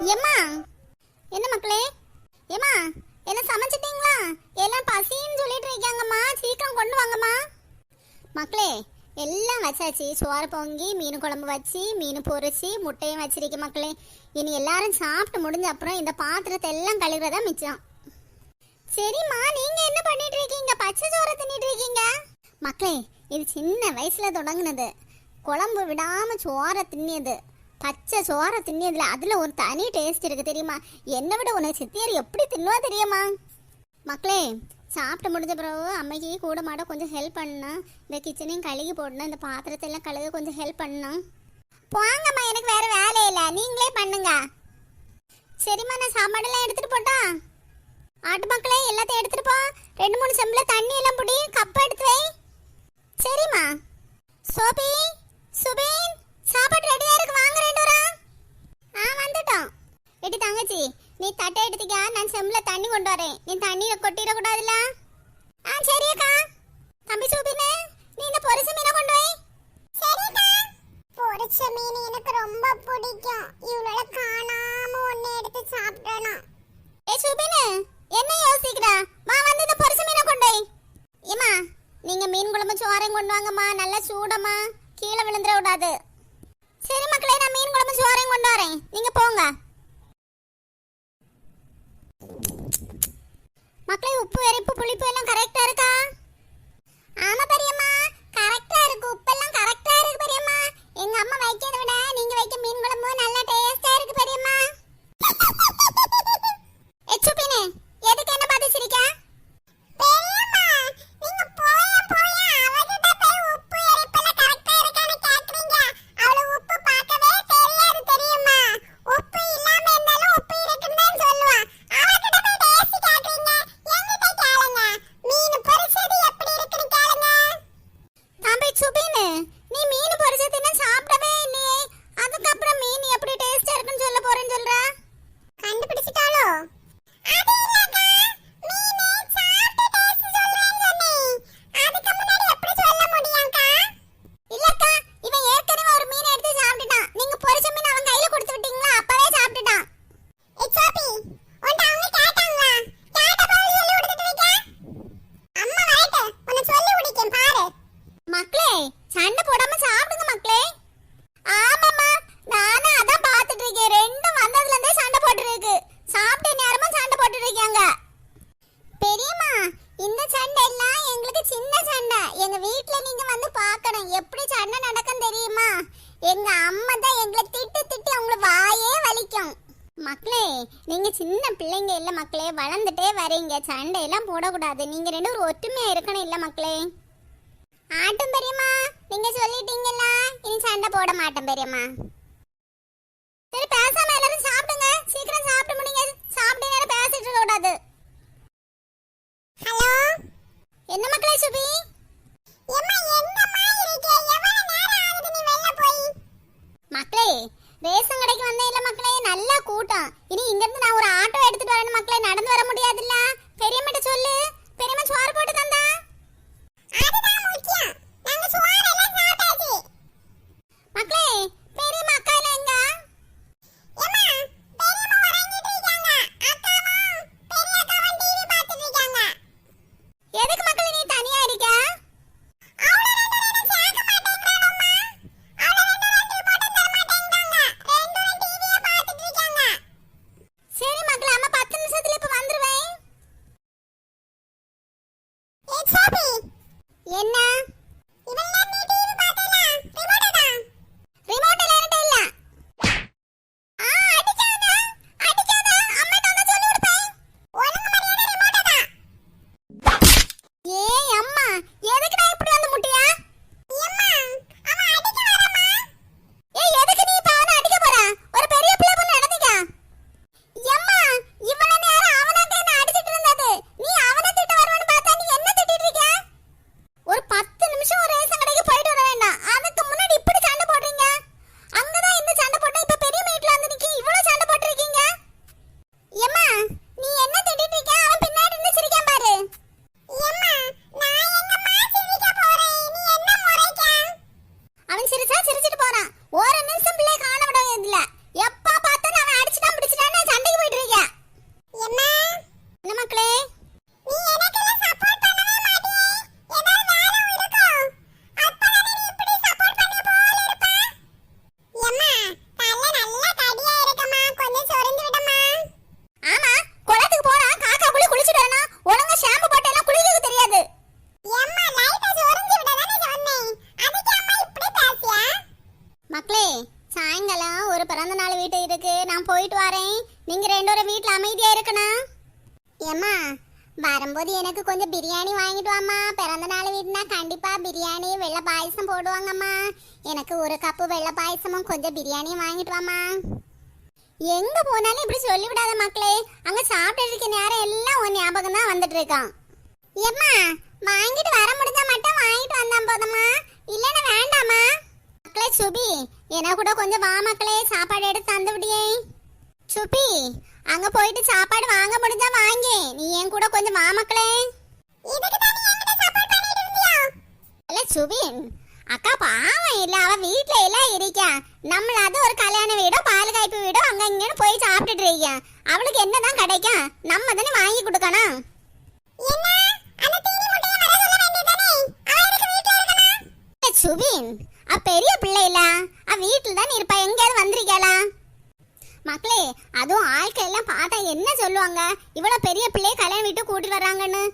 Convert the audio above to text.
ஏம்மா? என்ன மக்களே? ஏம்மா என்ன சமைச்சிட்டீங்களா? எல்லாம் பசின்னு சொல்லிட்டு இருக்காங்கம்மா. சீக்கிரம் கொண்டு வாங்கம்மா. மக்களே எல்லாம் வச்சாச்சு. சோறு பொங்கி மீன் குழம்பு வச்சு மீன் பொரிச்சு முட்டையும் வச்சிருக்கேன் மக்களே. இனி எல்லாரும் சாப்பிட்டு முடிஞ்ச அப்புறம் இந்த பாத்திரத்தை எல்லாம் கழுவுறதா மிச்சம். சரிம்மா நீங்க என்ன பண்ணிட்டு இருக்கீங்க? பச்சை சோறை தின்னுட்டு இருக்கீங்க? மக்களே இது சின்ன வயசுல தொடங்கினது. குழம்பு விடாம சோறை தின்னியது. பச்சை சோறை தின்னியதுல அதுல ஒரு தனி டேஸ்ட் இருக்கு தெரியுமா? என்னை விட உனக்கு சித்தியார் எப்படி தின்னுவா தெரியுமா? மக்களே சாப்பிட்டு முடிஞ்ச பிறகு அம்மைக்கு கூட மாட கொஞ்சம் ஹெல்ப் பண்ணணும் இந்த கிச்சனையும் கழுகி போடணும். இந்த பாத்திரத்தை எல்லாம் கழுக கொஞ்சம் ஹெல்ப் பண்ணணும் போங்கம்மா எனக்கு வேற வேலை இல்லை. நீங்களே பண்ணுங்க. சரிம்மா நான் சாப்பாடெல்லாம் எடுத்துட்டு போட்டா? ஆட்டு மக்களே எல்லாத்தையும் எடுத்துட்டு போ. ரெண்டு மூணு செம்பில் தண்ணி எல்லாம் புடி. கப் எடுத்து வை. சரிம்மா. சோபி சுபி சாப்பாடு ரெடியா இருக்கு வாங்க ரெண்டு வரா ஆ வந்துட்டோம் எடி தங்கச்சி நீ தட்டை எடுத்துக்க. நான் செம்பில் தண்ணி கொண்டு வரேன். நீ தண்ணியை கொட்டிடக்கூடாதுல்ல. ஆ சரி அக்கா. தம்பி சுபினு நீ இந்த பொரிச்ச மீனை கொண்டு வை. சரிக்கா பொரிச்ச மீன் எனக்கு ரொம்ப பிடிக்கும். இவ்வளோ காணாம ஒன்று எடுத்து சாப்பிடணும். ஏ சுபினு என்ன யோசிக்கிறா? வா வந்து இந்த பொரிச்ச மீனை கொண்டு வை. ஏமா நீங்க மீன் குழம்பு சோறையும் கொண்டு வாங்கம்மா. நல்லா சூடம்மா. கீழே விழுந்துட கூடாது சரி மக்களே நான் மீன் குழம்பு சோறையும் கொண்டு வரேன். நீங்க போங்க. மக்களே உப்பு வெறிப்பு புளிப்பு எல்லாம் கரெக்டா இருக்கு ஆமா பெரியம்மா கரெக்டா இருக்கு உப்பெல்லாம் கரெக்டா இருக்கு பெரியம்மா எங்க அம்மா வைக்கிறத விட நீங்க வைக்க மீன் குழம்பு நல்லா டேஸ்டா இருக்கு பெரியம்மா எச்சுப்பினே எதுக்கு என்ன பார்த்து சிரிக்க பெரியம்மா நீங்க போய போய அவகிட்ட போய் உப்பு எரிப்பெல்லாம் கரெக்டா இருக்கான்னு கேக்குறீங்க அவள உப்பு பார்க்கவே தெரியாது தெரியுமா உப்பு இல்லாம இருந்தாலும் உப்பு இருக்குன்னு தான் சொல்லுவா அவகிட்ட போய் டேஸ்ட் கேக்குறீங்க என்கிட்ட கேளுங்க மீன் பொரிச்சது எப்படி இருக்குன்னு கேளுங்க தம்பி சுபினு நீ மீன் பொரிச்சு தின்ன சாப்பிடவே இல்லையே அதுக்கப்புறம் மீன் எப்படி டேஸ்டா இருக்குன்னு சொல்ல போறேன்னு சொல்ற கண்டுபிடிச்சிட்டாளோ அது இல்லக்கா மீனே சாப்பிட்டு டேஸ்ட் சொல்றேன்னு சொன்னேன் அதுக்கு முன்னாடி எப்படி சொல்ல முடியும்க்கா இல்லக்கா இவன் ஏற்கனவே ஒரு மீன் எடுத்து சாப்பிட்டுட்டான் நீங்க பொரிச்ச மீன் அவன் கையில கொடுத்து விட்டீங்களா அப்பவே சாப்பிட்டுட்டான் ஏய் சோபி உன்ட அவங்க கேட்டாங்களா கேட்ட பதில் சொல்லி கொடுத்துட்டு இருக்க அம்மா வரட்டு உன்னை சொல்லி முடிக்கேன் பாரு மக்களே சண்டை போடாம சாப்பிடுங்க மக்களே ஆமாம்மா நானும் அதான் பார்த்துட்டு இருக்கேன் ரெண்டும் வந்ததுல இருந்தே சண்டை போட்டுட்டு இருக்கு சாப்பிட்ட நேரமா சண்டை போட்டுட்டு இருக்காங்க பெரியம்மா இந்த சண்டை எல்லாம் சின்ன சண்டை. எங்க வீட்ல நீங்க வந்து பார்க்கணும். எப்படி சண்டை நடக்கும் தெரியுமா? எங்க அம்மா தான் எங்களை திட்டு திட்டு அவங்கள வாயே வலிக்கும். மக்களே நீங்க சின்ன பிள்ளைங்க இல்ல மக்களே வளர்ந்துட்டே வரீங்க. சண்டை எல்லாம் போடக்கூடாது. நீங்க ரெண்டு ஒரு ஒற்றுமையா இருக்கணும் இல்ல மக்களே? ஆட்டும் பெரியம்மா. நீங்க சொல்லிட்டீங்கல்ல. இனி சண்டை போட மாட்டேன் பெரியம்மா. சரி பேசாம எல்லாரும் சாப்பிடுங்க. சீக்கிரம் சாப்பிட்டு முடிங்க சாப்பிட்டு நேரம் பேசிட்டு இருக்க கூடாது ஹலோ என்ன மக்களே சுபி எம்மா என்னம்மா இருக்கே எவ்வளவு நேரம் ஆகுது நீ வெளில சுபி? மக்களே ரேஷன் கடைக்கு வந்தேன் இல்ல மக்களே நல்லா கூட்டம். இனி இங்க இருந்து நான் ஒரு ஆட்டோ எடுத்துட்டு வரணும் மக்களே நடந்து வர வீட்ல அமைதியா இருக்கணும் ஏம்மா வரும்போது எனக்கு கொஞ்சம் பிரியாணி வாங்கிட்டு வாம்மா. பிறந்த நாள் வீட்டுனா கண்டிப்பா பிரியாணி வெள்ளை பாயசம் போடுவாங்கம்மா. எனக்கு ஒரு கப்பு வெள்ளை பாயசமும் கொஞ்சம் பிரியாணியும் வாங்கிட்டு வாம்மா. எங்க போனாலும் இப்படி சொல்லிவிடாத மக்களே அங்க சாப்பிட்டு இருக்க நேரம் எல்லாம் உன் ஞாபகம் தான் வந்துட்டு இருக்கான். ஏம்மா வாங்கிட்டு வர முடிஞ்சா மட்டும் வாங்கிட்டு வந்தா போதுமா இல்லைன்னா வேண்டாமா மக்களே சுபி என்ன கூட கொஞ்சம் வா மக்களே சாப்பாடு எடுத்து தந்து விடியே சுபி அங்க போயிட்டு சாப்பாடு வாங்க முடிஞ்சா வாங்கி. நீ என் கூட கொஞ்சம் மாமக்களே இல்ல சுபின் அக்கா பாவம் இல்ல அவ வீட்ல எல்லாம் இருக்கா நம்மளாவது ஒரு கல்யாண வீடோ பால் காய்ப்பு வீடோ அங்க இங்கன்னு போய் சாப்பிட்டுட்டு இருக்கா. அவளுக்கு என்னதான் கிடைக்கும் நம்ம தானே வாங்கி கொடுக்கணும். என்ன? அந்த சுபின் அவ பெரிய பிள்ளை இல்ல. அவ வீட்டுல தான் இருப்பா. எங்கேயாவது வந்திருக்காளா மக்களே அதுவும் ஆட்கள் எல்லாம் பார்த்தா என்ன சொல்லுவாங்க? இவ்வளவு பெரிய பிள்ளைய கல்யாணம் விட்டு கூட்டிட்டு வர்றாங்கன்னு.